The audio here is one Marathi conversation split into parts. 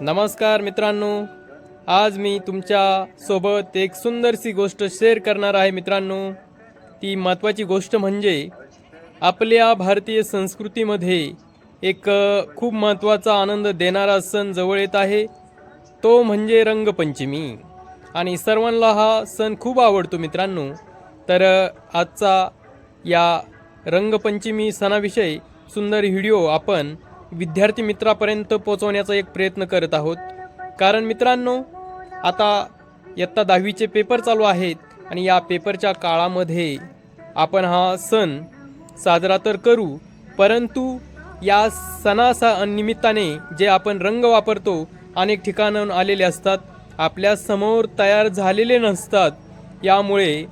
नमस्कार मित्रांनो. आज मी तुमच्यासोबत एक सुंदरशी गोष्ट शेअर करणार आहे मित्रांनो. ती महत्त्वाची गोष्ट म्हणजे आपल्या भारतीय संस्कृतीमध्ये एक खूप महत्त्वाचा आनंद देणारा सण जवळ येत आहे. तो म्हणजे रंगपंचमी. आणि सर्वांना हा सण खूप आवडतो मित्रांनो. तर आजचा या रंगपंचमी सणाविषयी सुंदर व्हिडिओ आपण विद्यार्थी मित्रापर्यंत पोहोचवण्याचा एक प्रयत्न करत आहोत. कारण मित्रांनो आता इयत्ता दहावीचे पेपर चालू आहेत आणि या पेपरच्या काळामध्ये आपण हा सण साजरा तर करू परंतु या सणासा निमित्ताने जे आपण रंग वापरतो अनेक ठिकाणाहून आलेले असतात आपल्यासमोर तयार झालेले नसतात. यामुळे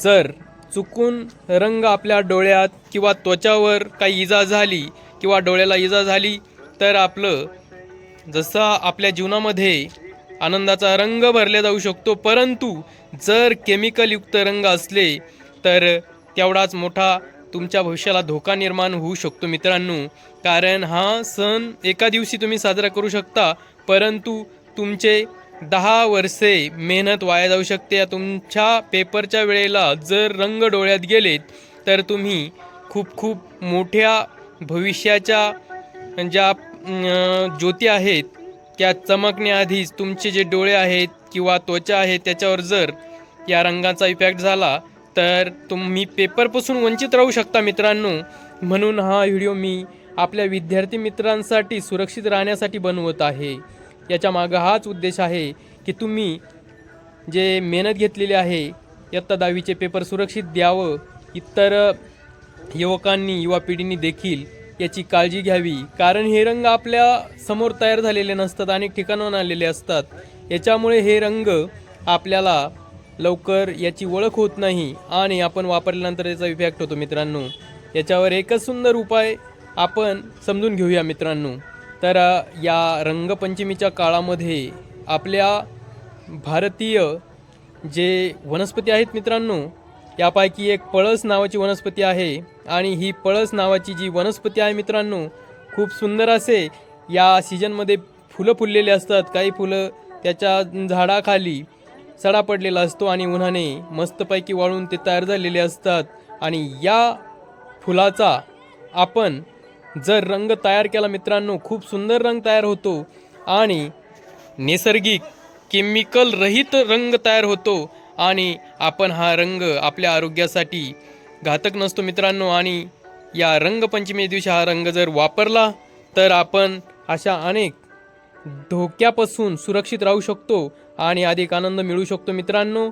जर चुकून रंग आपल्या डोळ्यात किंवा त्वचावर काही इजा झाली किंवा डोळ्याला इजा झाली तर आपलं जसा आपल्या जीवनामध्ये आनंदाचा रंग भरला जाऊ शकतो परंतु जर केमिकलयुक्त रंग असले तर तेवढाच मोठा तुमच्या भविष्याला धोका निर्माण होऊ शकतो मित्रांनो. कारण हा सण एका दिवशी तुम्ही साजरा करू शकता परंतु तुमचे दहा वर्षे मेहनत वाया जाऊ शकते. या तुमच्या पेपरच्या वेळेला जर रंग डोळ्यात गेलेत तर तुम्ही खूप खूप मोठ्या भविष्याच्या ज्या ज्योती आहेत त्या चमकण्याआधीच तुमचे जे डोळे आहेत किंवा त्वचा आहे त्याच्यावर जर या रंगाचा इफेक्ट झाला तर तुम्ही पेपरपासून वंचित राहू शकता मित्रांनो. म्हणून हा व्हिडिओ मी आपल्या विद्यार्थी मित्रांसाठी सुरक्षित राहण्यासाठी बनवत आहे. याच्या मागं हाच उद्देश आहे की तुम्ही जे मेहनत घेतलेली आहे इयत्ता दहावीचे पेपर सुरक्षित द्यावं. इतर युवकांनी युवा पिढीने देखील याची काळजी घ्यावी. कारण हे रंग आपल्यासमोर तयार झालेले नसतात अनेक ठिकाणाहून आलेले असतात. याच्यामुळे हे रंग आपल्याला लवकर याची ओळख होत नाही आणि आपण वापरल्यानंतर याचा इफेक्ट होतो मित्रांनो. याच्यावर एकच सुंदर उपाय आपण समजून घेऊया मित्रांनो. तर या रंगपंचमीच्या काळामध्ये आपल्या भारतीय जे वनस्पती आहेत मित्रांनो यापैकी एक पळस नावाची वनस्पती आहे आणि ही पळस नावाची जी वनस्पती आहे मित्रांनो खूप सुंदर असे या सीजनमध्ये फुलं फुललेली असतात. काही फुलं त्याच्या झाडाखाली सडा पडलेला असतो आणि उन्हाने मस्तपैकी वाळून ते तयार झालेले असतात. आणि या फुलाचा आपण जर रंग तयार केला मित्रांनो खूप सुंदर रंग तयार होतो आणि नैसर्गिक केमिकल रहित रंग तयार होतो. आणि आपण हा रंग आपल्या आरोग्यासाठी घातक नसतो मित्रांनो. आणि या रंगपंचमी दिवशी हा रंग जर वापरला तर आपण अशा अनेक धोक्यापासून सुरक्षित राहू शकतो आणि अधिक आनंद मिळू शकतो मित्रांनो.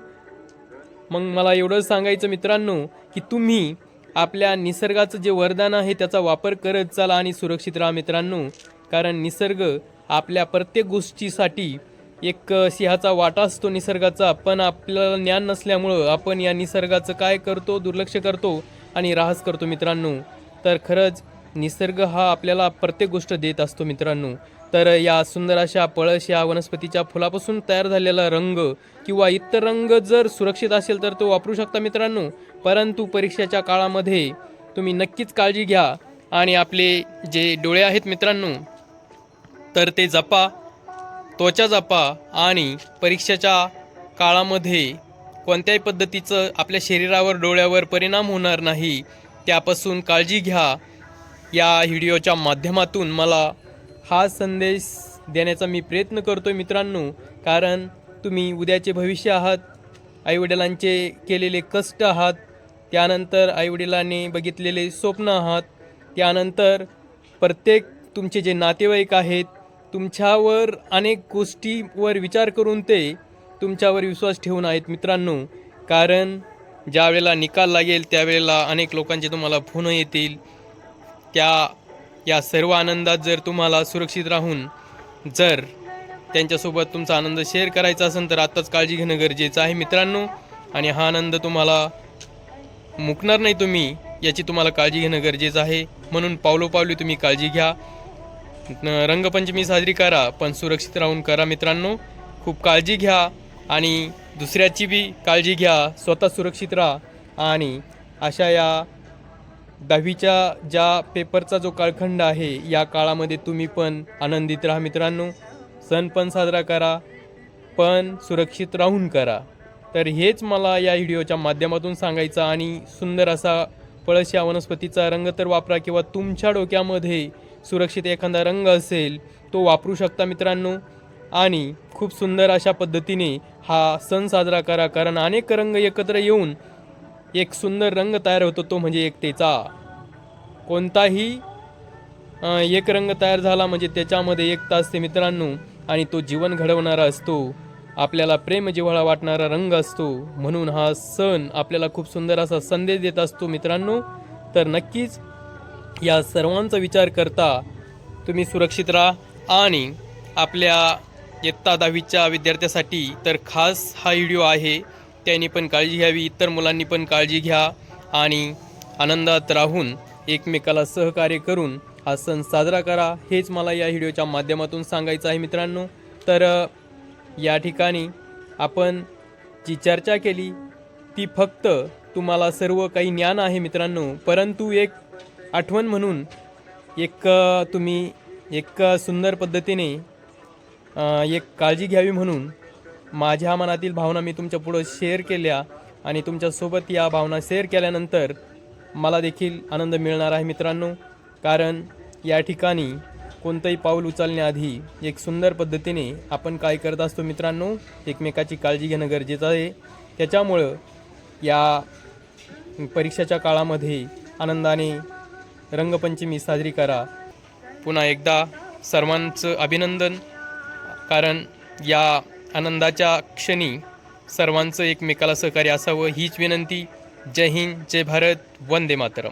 मग मला एवढंच सांगायचं मित्रांनो की तुम्ही आपल्या निसर्गाचं जे वरदान आहे त्याचा वापर करत चाला आणि सुरक्षित राहा मित्रांनो. कारण निसर्ग आपल्या प्रत्येक गोष्टीसाठी एक सिंहाचा वाटा असतो निसर्गाचा पण आपल्याला ज्ञान नसल्यामुळं आपण या निसर्गाचं काय करतो दुर्लक्ष करतो आणि राहस करतो मित्रांनो. तर खरंच निसर्ग हा आपल्याला प्रत्येक गोष्ट देत असतो मित्रांनो. तर या सुंदर अशा पळस या वनस्पतीच्या फुलापासून तयार झालेला रंग किंवा इतर रंग जर सुरक्षित असेल तर तो वापरू शकता मित्रांनो. परंतु परीक्षेच्या काळामध्ये तुम्ही नक्कीच काळजी घ्या. आणि आपले जे डोळे आहेत मित्रांनो तर ते जपा. त्वचा जपा आणि परीक्षेच्या काळामध्ये कोणत्याही पद्धतीचं आपल्या शरीरावर डोळ्यावर परिणाम होणार नाही त्यापासून काळजी घ्या. या व्हिडिओच्या माध्यमातून मला हा संदेश देण्याचा मी प्रयत्न करतो मित्रांनो कारण तुम्ही उद्याचे भविष्य आहात आईवडिलांचे केलेले कष्ट आहात त्यानंतर आईवडिलांनी बघितलेले स्वप्न आहात त्यानंतर प्रत्येक तुमचे जे नातेवाईक आहेत तुमच्यावर अनेक गोष्टीवर विचार करून ते तुमच्यावर विश्वास ठेवून आहेत मित्रांनो. कारण ज्या वेळेला निकाल लागेल त्यावेळेला अनेक लोकांचे तुम्हाला फोन येतील. त्या या सर्व आनंदात जर तुम्हाला सुरक्षित राहून जर त्यांच्यासोबत तुमचा आनंद शेअर करायचा असेल तर आत्ताच काळजी घेणं गरजेचं आहे मित्रांनो. आणि हा आनंद तुम्हाला मुकणार नाही तुम्ही याची तुम्हाला काळजी घेणं गरजेचं आहे. म्हणून पावलोपावली तुम्ही काळजी घ्या. रंगपंचमी साजरी करा पण सुरक्षित राहून करा मित्रांनो. खूप काळजी घ्या आणि दुसऱ्याची बी काळजी घ्या. स्वतः सुरक्षित राहा. आणि अशा या दहावीच्या ज्या पेपरचा जो काळखंड आहे या काळामध्ये तुम्ही पण आनंदित राहा मित्रांनो. सण पण साजरा करा पण सुरक्षित राहून करा. तर हेच मला या व्हिडिओच्या माध्यमातून सांगायचं आणि सुंदर असा पळस या वनस्पतीचा रंग तर वापरा किंवा तुमच्या डोक्यामध्ये सुरक्षित एखादा रंग असेल तो वापरू शकता मित्रांनो. आणि खूप सुंदर अशा पद्धतीने हा सण साजरा करा कारण अनेक रंग एकत्र येऊन एक सुंदर रंग तयार होतो तो म्हणजे एकतेचा. कोणताही एक रंग तयार झाला म्हणजे त्याच्यामध्ये एकता असते मित्रांनो आणि तो जीवन घडवणारा असतो. आपल्याला प्रेम जिव्हाळा वाटणारा रंग असतो. म्हणून हा सण आपल्याला खूप सुंदर असा संदेश देत असतो मित्रांनो. तर नक्कीच या सर्वांचा विचार करता तुम्ही सुरक्षित राहा आणि आपल्या इयत्ता दहावीच्या विद्यार्थ्यासाठी तर खास हा व्हिडिओ आहे. त्यांनी पण काळजी घ्यावी इतर मुलांनी पण काळजी घ्या आणि आनंदात राहून एकमेकाला सहकार्य करून हा सण साजरा करा. हेच मला या व्हिडिओच्या माध्यमातून सांगायचं आहे मित्रांनो. तर या ठिकाणी आपण जी चर्चा केली ती फक्त तुम्हाला सर्व काही ज्ञान आहे मित्रांनो. परंतु एक आठवण म्हणून एक तुम्ही एक सुंदर पद्धतीने एक काळजी घ्यावी म्हणून माझ्या मनातील भावना मी तुमच्या पुढं शेअर केल्या आणि तुमच्यासोबत या भावना शेअर केल्यानंतर मला देखील आनंद मिळणार आहे मित्रांनो. कारण या ठिकाणी कोणतंही पाऊल उचलण्याआधी एक सुंदर पद्धतीने आपण काय करत असतो मित्रांनो एकमेकाची काळजी घेणं गरजेचं आहे. त्याच्यामुळं या परीक्षेच्या काळामध्ये आनंदाने रंगपंचमी साजरी करा. पुन्हा एकदा सर्वांचं अभिनंदन कारण या आनंदाच्या क्षणी सर्वांचं एकमेकाला सहकार्य असावं हीच विनंती. जय हिंद जय भारत वंदे मातरम.